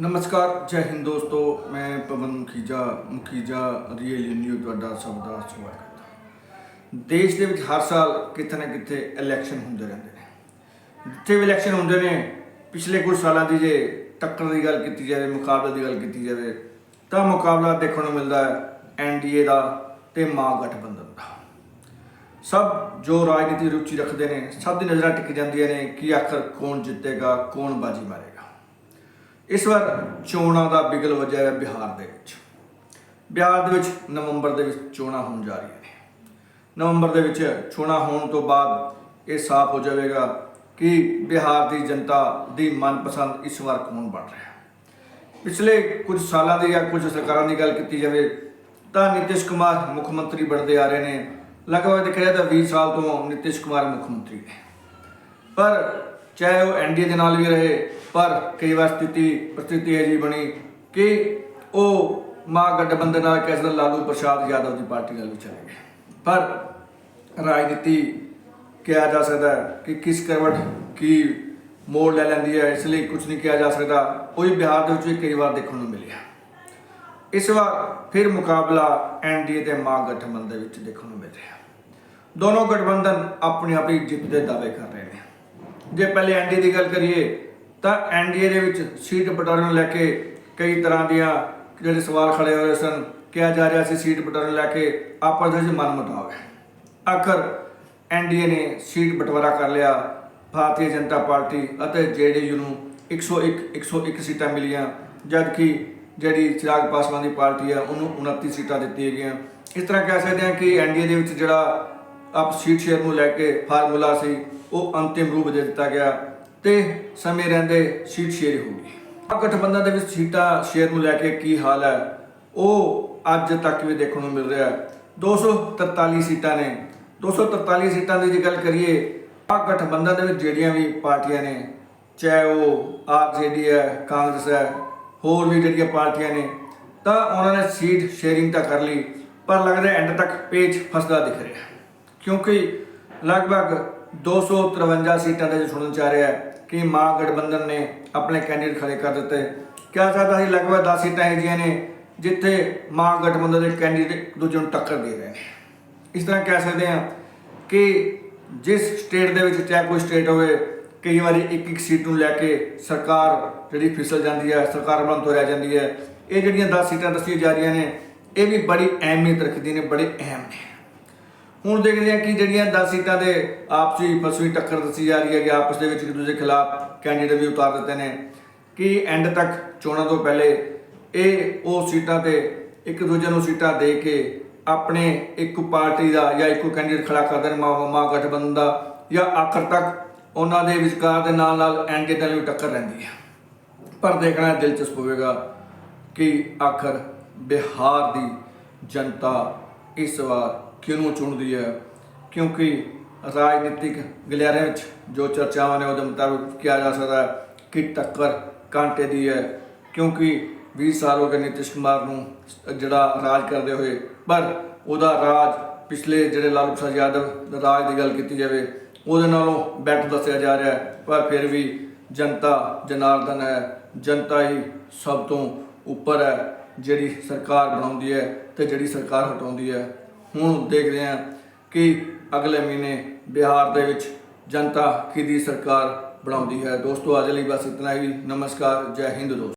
ਨਮਸਕਾਰ, ਜੈ ਹਿੰਦ ਦੋਸਤੋ। ਮੈਂ ਪਵਨ ਮੁਖੀਜਾ ਮੁਖੀਜਾ ਰੀਅਲ ਨਿਊ ਤੁਹਾਡਾ ਸਭ ਦਾ ਸਵਾਗਤ ਹੈ। ਦੇਸ਼ ਦੇ ਵਿੱਚ ਹਰ ਸਾਲ ਕਿਤੇ ਨਾ ਕਿਤੇ ਇਲੈਕਸ਼ਨ ਹੁੰਦੇ ਰਹਿੰਦੇ ਨੇ। ਜਿੱਥੇ ਵੀ ਇਲੈਕਸ਼ਨ ਹੁੰਦੇ ਨੇ, ਪਿਛਲੇ ਕੁਝ ਸਾਲਾਂ ਦੀ ਜੇ ਟੱਕਰ ਦੀ ਗੱਲ ਕੀਤੀ ਜਾਵੇ, ਮੁਕਾਬਲੇ ਦੀ ਗੱਲ ਕੀਤੀ ਜਾਵੇ, ਤਾਂ ਮੁਕਾਬਲਾ ਦੇਖਣ ਨੂੰ ਮਿਲਦਾ ਹੈ ਐਨਡੀਏ ਦਾ ਤੇ ਮਾਂ ਗਠਬੰਧਨ ਦਾ। ਸਭ ਜੋ ਰਾਜਨੀਤੀ ਰੁਚੀ ਰੱਖਦੇ ਨੇ, ਸਭ ਦੀ ਨਜ਼ਰਾਂ ਟਿਕ ਜਾਂਦੀਆਂ ਨੇ ਕਿ ਆਖਰ ਕੌਣ ਜਿੱਤੇਗਾ, ਕੌਣ ਬਾਜੀ ਮਾਰੇਗਾ। ਇਸ ਵਾਰ ਚੋਣਾਂ ਦਾ ਬਿਗਲ ਵਜਿਆ ਹੈ ਬਿਹਾਰ ਦੇ ਵਿੱਚ। ਬਿਹਾਰ ਦੇ ਵਿੱਚ ਨਵੰਬਰ ਦੇ ਵਿੱਚ ਚੋਣਾਂ ਹੋਣ ਜਾ ਰਹੀਆਂ ਨੇ। ਨਵੰਬਰ ਦੇ ਵਿੱਚ ਚੋਣਾਂ ਹੋਣ ਤੋਂ ਬਾਅਦ ਇਹ ਸਾਫ਼ ਹੋ ਜਾਵੇਗਾ ਕਿ ਬਿਹਾਰ ਦੀ ਜਨਤਾ ਦੀ ਮਨਪਸੰਦ ਇਸ ਵਾਰ ਕੌਣ ਬਣ ਰਿਹਾ। ਪਿਛਲੇ ਕੁਝ ਸਾਲਾਂ ਦੀ ਜਾਂ ਕੁਝ ਸਰਕਾਰਾਂ ਦੀ ਗੱਲ ਕੀਤੀ ਜਾਵੇ ਤਾਂ ਨਿਤਿਸ਼ ਕੁਮਾਰ ਮੁੱਖ ਮੰਤਰੀ ਬਣਦੇ ਆ ਰਹੇ ਨੇ। ਲਗਭਗ ਦੇਖਿਆ ਜਾਏ ਤਾਂ 20 ਸਾਲ ਤੋਂ ਨਿਤਿਸ਼ ਕੁਮਾਰ ਮੁੱਖ ਮੰਤਰੀ ਨੇ। ਪਰ ਚਾਹੇ ਉਹ ਐਨਡੀਏ ਦੇ ਨਾਲ ਵੀ ਰਹੇ, ਪਰ ਕਈ ਵਾਰ ਸਥਿਤੀ, ਪ੍ਰਸਥਿਤੀ ਇਹ ਜੀ ਬਣੀ ਕਿ ਉਹ ਮਾਂ ਗਠਬੰਧਨ ਨਾਲ ਕਿਸੇ ਦਾ ਲਾਲੂ ਪ੍ਰਸ਼ਾਦ ਯਾਦਵ ਦੀ ਪਾਰਟੀ ਨਾਲ ਵੀ ਚਲੇ ਗਏ। ਪਰ ਰਾਜਨੀਤੀ ਕਿਹਾ ਜਾ ਸਕਦਾ ਕਿ ਕਿਸ ਕਰਵਟ ਕੀ ਮੋੜ ਲੈ ਲੈਂਦੀ ਹੈ, ਇਸ ਲਈ ਕੁਝ ਨਹੀਂ ਕਿਹਾ ਜਾ ਸਕਦਾ। ਉਹ ਵੀ ਬਿਹਾਰ ਦੇ ਵਿੱਚ ਵੀ ਕਈ ਵਾਰ ਦੇਖਣ ਨੂੰ ਮਿਲਿਆ। ਇਸ ਵਾਰ ਫਿਰ ਮੁਕਾਬਲਾ ਐਨਡੀਏ ਤੇ ਮਾਂ ਗਠਬੰਧਨ ਦੇ ਵਿੱਚ ਦੇਖਣ ਨੂੰ ਮਿਲ ਰਿਹਾ। ਦੋਨੋਂ ਗਠਬੰਧਨ ਆਪਣੀ ਆਪਣੀ ਜਿੱਤ ਦੇ ਦਾਅਵੇ ਕਰ ਰਹੇ ਨੇ। ਜੇ ਪਹਿਲੇ ਐਨਡੀਏ ਦੀ ਗੱਲ ਕਰੀਏ, ਤਾਂ ਐਨਡੀਏ ਦੇ ਵਿੱਚ ਸੀਟ ਬਟਾਰਨ ਨੂੰ ਲੈ ਕੇ ਕਈ ਤਰ੍ਹਾਂ ਦੀਆਂ ਜਿਹੜੇ ਸਵਾਲ ਖੜੇ ਹੋਏ ਸਨ, ਕਿਹਾ ਜਾ ਰਿਹਾ ਸੀ ਸੀਟ ਬਟਾਰਨ ਨੂੰ ਲੈ ਕੇ, ਆਪਸ ਦੇ ਵਿੱਚ ਮਨਮੁਟਾਵ ਹੈ। ਆਖਰ ਐਨਡੀਏ ਨੇ ਸੀਟ ਬਟਵਾਰਾ ਕਰ ਲਿਆ। ਭਾਰਤੀ ਜਨਤਾ ਪਾਰਟੀ ਅਤੇ ਜੇਡੀਯੂ ਨੂੰ 101 101 ਸੀਟਾਂ ਮਿਲੀਆਂ, ਜਦਕਿ ਜਿਹੜੀ ਚਿਰਾਗ ਪਾਸਵਾਨ ਦੀ ਪਾਰਟੀ ਆ, ਉਹਨੂੰ 29 ਸੀਟਾਂ ਦਿੱਤੀਆਂ ਗਈਆਂ। ਇਸ ਤਰ੍ਹਾਂ ਕਹਿ ਸਕਦੇ ਹਾਂ ਕਿ ਐਨਡੀਏ ਦੇ ਵਿੱਚ ਜਿਹੜਾ ਆਪ ਸੀਟ ਸ਼ੇਅਰ ਨੂੰ ਲੈ ਕੇ ਫਾਰਮੂਲਾ ਸੀ, ਉਹ ਅੰਤਿਮ ਰੂਪ ਦੇ ਦਿੱਤਾ ਗਿਆ ਤੇ ਸਮੇਂ ਰਹਿੰਦੇ ਸੀਟ ਸ਼ੇਅਰ ਹੋ ਗਈ। ਆਹ ਗਠਬੰਧਨ ਦੇ ਵਿੱਚ ਸੀਟਾਂ ਸ਼ੇਅਰ ਨੂੰ ਲੈ ਕੇ ਕੀ ਹਾਲ ਹੈ, ਉਹ ਅੱਜ ਤੱਕ ਵੀ ਦੇਖਣ ਨੂੰ ਮਿਲ ਰਿਹਾ ਹੈ। 243 ਸੀਟਾਂ ਨੇ। 243 ਸੀਟਾਂ ਦੀ ਜੇ ਗੱਲ ਕਰੀਏ ਆਹ ਗਠਬੰਧਨ ਦੇ ਵਿੱਚ ਜਿਹੜੀਆਂ ਵੀ ਪਾਰਟੀਆਂ ਨੇ, ਚਾਹੇ ਉਹ ਆਰਜੇਡੀ ਹੈ, ਕਾਂਗਰਸ ਹੈ, ਹੋਰ ਵੀ ਜਿਹੜੀਆਂ ਪਾਰਟੀਆਂ ਨੇ, ਤਾਂ ਉਹਨਾਂ ਨੇ ਸੀਟ ਸ਼ੇਅਰਿੰਗ ਤਾਂ ਕਰ ਲਈ, ਪਰ ਲੱਗਦਾ ਐਂਡ ਤੱਕ ਪੇਚ ਫਸਦਾ ਦਿਖ ਰਿਹਾ ਕਿਉਂਕਿ ਲਗਭਗ 253 ਸੀਟਾਂ ਦੇ ਸੁਣਨ ਚ ਆ ਰਿਹਾ ਹੈ ਕਿ ਮਾਂ ਗਠਬੰਧਨ ਨੇ ਆਪਣੇ ਕੈਂਡੀਡੇਟ ਖੜੇ ਕਰ ਦਿੱਤੇ। ਕਿਹਾ ਸਕਦਾ ਸੀ ਲਗਭਗ 10 ਸੀਟਾਂ ਇਹੋ ਨੇ ਜਿੱਥੇ ਮਾਂ ਗਠਬੰਧਨ ਦੇ ਕੈਂਡੀਡੇਟ ਇੱਕ ਦੂਜੇ ਨੂੰ ਟੱਕਰ ਦੇ ਰਹੇ ਨੇ। ਇਸ ਤਰ੍ਹਾਂ ਕਹਿ ਸਕਦੇ ਹਾਂ ਕਿ ਜਿਸ ਸਟੇਟ ਦੇ ਵਿੱਚ ਚਾਹੇ ਕੋਈ ਸਟੇਟ ਹੋਵੇ, ਕਈ ਵਾਰੀ ਇੱਕ ਇੱਕ ਸੀਟ ਨੂੰ ਲੈ ਕੇ ਸਰਕਾਰ ਜਿਹੜੀ ਫਿਸਲ ਜਾਂਦੀ ਹੈ, ਸਰਕਾਰ ਬਣਨ ਤੋਂ ਰਹਿ ਜਾਂਦੀ ਹੈ, ਇਹ ਜਿਹੜੀਆਂ 10 ਸੀਟਾਂ ਦੱਸੀਆਂ ਜਾ ਰਹੀਆਂ ਨੇ, ਇਹ ਵੀ ਬੜੀ ਅਹਿਮੀਅਤ ਰੱਖਦੀਆਂ ਨੇ, ਬੜੇ ਅਹਿਮ ਨੇ। ਹੁਣ ਦੇਖਦੇ ਹਾਂ ਕਿ ਜਿਹੜੀਆਂ 10 ਸੀਟਾਂ ਦੇ ਆਪਸੀ ਫਸਵੀਂ ਟੱਕਰ ਦੱਸੀ ਜਾ ਰਹੀ ਹੈ ਕਿ ਆਪਸ ਦੇ ਵਿੱਚ ਇੱਕ ਦੂਜੇ ਖਿਲਾਫ ਕੈਂਡੀਡੇਟ ਵੀ ਉਤਾਰ ਦਿੱਤੇ ਨੇ। ਕਿ ਐਂਡ ਤੱਕ ਚੋਣਾਂ ਤੋਂ ਪਹਿਲੇ ਇਹ ਉਹ ਸੀਟਾਂ ਤੇ ਇੱਕ ਦੂਜੇ ਨੂੰ ਸੀਟਾਂ ਦੇ ਕੇ ਆਪਣੇ ਇੱਕ ਪਾਰਟੀ ਦਾ ਜਾਂ ਇੱਕੋ ਕੈਂਡੀਡੇਟ ਖੜਾ ਕਰਦੇ ਨੇ ਮਾ ਮਾਂ ਗਠਬੰਧਨ ਦਾ, ਜਾਂ ਆਖਰ ਤੱਕ ਉਹਨਾਂ ਦੇ ਵਿਚਕਾਰ ਦੇ ਨਾਲ ਨਾਲ ਐਨਡੀਏ ਨਾਲ ਵੀ ਟੱਕਰ ਰਹਿੰਦੀ ਹੈ ਪਰ ਦੇਖਣਾ ਦਿਲਚਸਪ ਹੋਵੇਗਾ ਕਿ ਆਖਰ ਬਿਹਾਰ ਦੀ ਜਨਤਾ ਇਸ ਵਾਰ ਕਿਹਨੂੰ ਚੁਣਦੀ ਹੈ? ਕਿਉਂਕਿ ਰਾਜਨੀਤਿਕ ਗਲਿਆਰਿਆਂ ਵਿੱਚ ਜੋ ਚਰਚਾਵਾਂ ਨੇ ਉਹਦੇ ਮੁਤਾਬਕ ਕਿਹਾ ਜਾ ਸਕਦਾ ਕਿ ਟੱਕਰ ਕਾਂਟੇ ਦੀ ਹੈ। ਕਿਉਂਕਿ 20 ਸਾਲ ਹੋ ਗਏ ਨਿਤਿਸ਼ ਕੁਮਾਰ ਨੂੰ ਜਿਹੜਾ ਰਾਜ ਕਰਦੇ ਹੋਏ, ਪਰ ਉਹਦਾ ਰਾਜ ਪਿਛਲੇ ਜਿਹੜੇ ਲਾਲੂ ਪ੍ਰਸਾਦ ਯਾਦਵ ਦੇ ਰਾਜ ਦੀ ਗੱਲ ਕੀਤੀ ਜਾਵੇ, ਉਹਦੇ ਨਾਲੋਂ ਬੈਟਰ ਦੱਸਿਆ ਜਾ ਰਿਹਾ ਹੈ। ਪਰ ਫਿਰ ਵੀ ਜਨਤਾ ਜਨਾਰਦਨ ਹੈ। ਜਨਤਾ ਹੀ ਸਭ ਤੋਂ ਉੱਪਰ ਹੈ। ਜਿਹੜੀ ਸਰਕਾਰ ਬਣਾਉਂਦੀ ਹੈ ਤੇ ਜਿਹੜੀ ਸਰਕਾਰ ਹਟਾਉਂਦੀ ਹੈ। ਹੁਣ ਦੇਖਦੇ ਹਾਂ ਕਿ ਅਗਲੇ ਮਹੀਨੇ ਬਿਹਾਰ ਦੇ ਵਿੱਚ ਜਨਤਾ ਕਿਹਦੀ ਸਰਕਾਰ ਬਣਾਉਂਦੀ ਹੈ। ਦੋਸਤੋ, ਅੱਜ ਲਈ ਬਸ ਇਤਨਾ ਹੀ। ਨਮਸਕਾਰ। ਜੈ ਹਿੰਦ ਦੋਸਤੋ।